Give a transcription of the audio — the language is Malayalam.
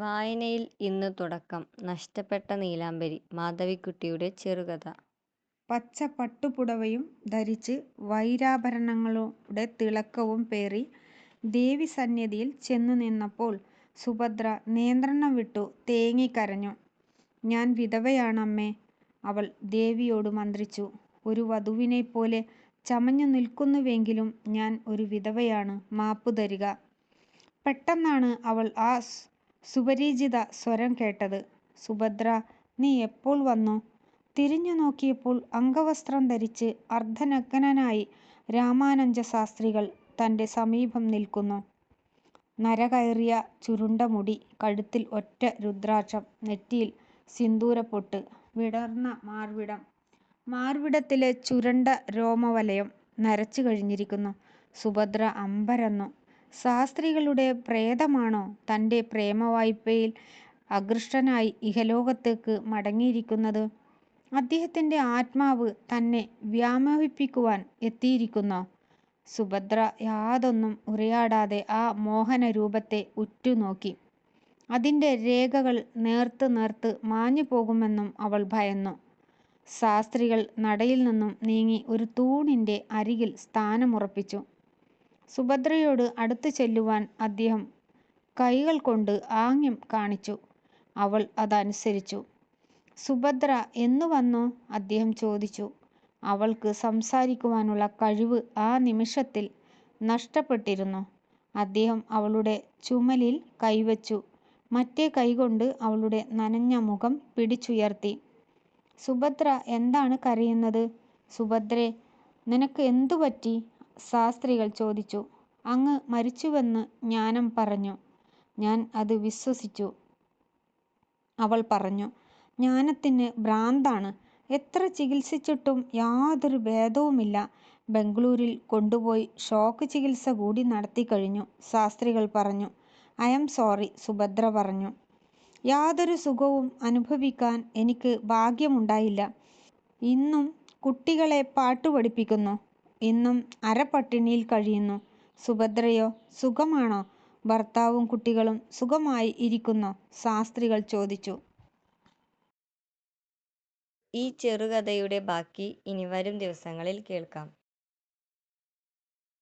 വായനയിൽ ഇന്ന് തുടക്കം നഷ്ടപ്പെട്ട നീലാംബരി മാധവിക്കുട്ടിയുടെ ചെറുകഥ പച്ച പട്ടുപുടവയും ധരിച്ച് വൈരാഭരണങ്ങളുടെ തിളക്കവും പേറി ദേവി സന്നിധിയിൽ ചെന്നു നിന്നപ്പോൾ സുഭദ്ര നിയന്ത്രണം വിട്ടു തേങ്ങിക്കരഞ്ഞു. "ഞാൻ വിധവയാണമ്മേ! " അവൾ ദേവിയോട് മന്ത്രിച്ചു. "ഒരു വധുവിനെ പോലെ ചമഞ്ഞു നിൽക്കുന്നുവെങ്കിലും ഞാൻ ഒരു വിധവയാണ്. മാപ്പു തരിക. " പെട്ടെന്നാണ് അവൾ ആ സുപരിചിത സ്വരം കേട്ടത്. "സുഭദ്ര, നീ എപ്പോൾ വന്നു? " തിരിഞ്ഞു നോക്കിയപ്പോൾ അംഗവസ്ത്രം ധരിച്ച് അർദ്ധനഗ്നനായി രാമാനുജശാസ്ത്രികൾ തന്റെ സമീപം നിൽക്കുന്നു. നരകയറിയ ചുരുണ്ട മുടി, കഴുത്തിൽ ഒറ്റ രുദ്രാക്ഷം, നെറ്റിയിൽ സിന്ദൂരപ്പൊട്ട്, വിടർന്ന മാർവിടം. മാർവിടത്തിലെ ചുരണ്ട രോമവലയം നരച്ചു കഴിഞ്ഞിരിക്കുന്നു. സുഭദ്ര അമ്പരന്നു. ശാസ്ത്രികളുടെ പ്രേതമാണോ തന്റെ പ്രേമവായ്പയിൽ അകൃഷ്ടനായി ഇഹലോകത്തേക്ക് മടങ്ങിയിരിക്കുന്നത്? അദ്ദേഹത്തിന്റെ ആത്മാവ് തന്നെ വ്യാമോഹിപ്പിക്കുവാൻ എത്തിയിരിക്കുന്നോ? സുഭദ്ര യാതൊന്നും ഉരിയാടാതെ ആ മോഹന രൂപത്തെ ഉറ്റുനോക്കി. അതിന്റെ രേഖകൾ നേർത്ത് നേർത്ത് മാഞ്ഞു പോകുമെന്നും അവൾ ഭയന്നു. ശാസ്ത്രികൾ നടയിൽ നിന്നും നീങ്ങി ഒരു തൂണിന്റെ അരികിൽ സ്ഥാനമുറപ്പിച്ചു. സുഭദ്രയോട് അടുത്തു ചെല്ലുവാൻ അദ്ദേഹം കൈകൾ കൊണ്ട് ആംഗ്യം കാണിച്ചു. അവൾ അതനുസരിച്ചു. "സുഭദ്ര എന്നു വന്നോ " അദ്ദേഹം ചോദിച്ചു. അവൾക്ക് സംസാരിക്കുവാനുള്ള കഴിവ് ആ നിമിഷത്തിൽ നഷ്ടപ്പെട്ടിരുന്നു. അദ്ദേഹം അവളുടെ ചുമലിൽ കൈവച്ചു മറ്റേ കൈകൊണ്ട് അവളുടെ നനഞ്ഞ മുഖം പിടിച്ചുയർത്തി. "സുഭദ്ര എന്താണ് കരയുന്നത്? സുഭദ്രേ, നിനക്ക് എന്തുപറ്റി? " ശാസ്ത്രികൾ ചോദിച്ചു. "അങ്ങ് മരിച്ചുവെന്ന് ജ്ഞാനം പറഞ്ഞു. ഞാൻ അത് വിശ്വസിച്ചു. " അവൾ പറഞ്ഞു. "ജ്ഞാനത്തിന് ഭ്രാന്താണ്. എത്ര ചികിത്സിച്ചിട്ടും യാതൊരു ഭേദവുമില്ല. ബംഗളൂരിൽ കൊണ്ടുപോയി ഷോക്ക് ചികിത്സ കൂടി നടത്തിക്കഴിഞ്ഞു. " ശാസ്ത്രികൾ പറഞ്ഞു. "ഐ ആം സോറി" സുഭദ്ര പറഞ്ഞു. "യാതൊരു സുഖവും അനുഭവിക്കാൻ എനിക്ക് ഭാഗ്യമുണ്ടായില്ല. ഇന്നും കുട്ടികളെ പാട്ടു പഠിപ്പിക്കുന്നു. ഇന്നും അരപട്ടിണിയിൽ കഴിയുന്നു. സുഭദ്രയോ? സുഖമാണോ? ഭർത്താവും കുട്ടികളും സുഖമായി ഇരിക്കുന്നോ? " ശാസ്ത്രികൾ ചോദിച്ചു. ഈ ചെറുകഥയുടെ ബാക്കി ഇനി വരും ദിവസങ്ങളിൽ കേൾക്കാം.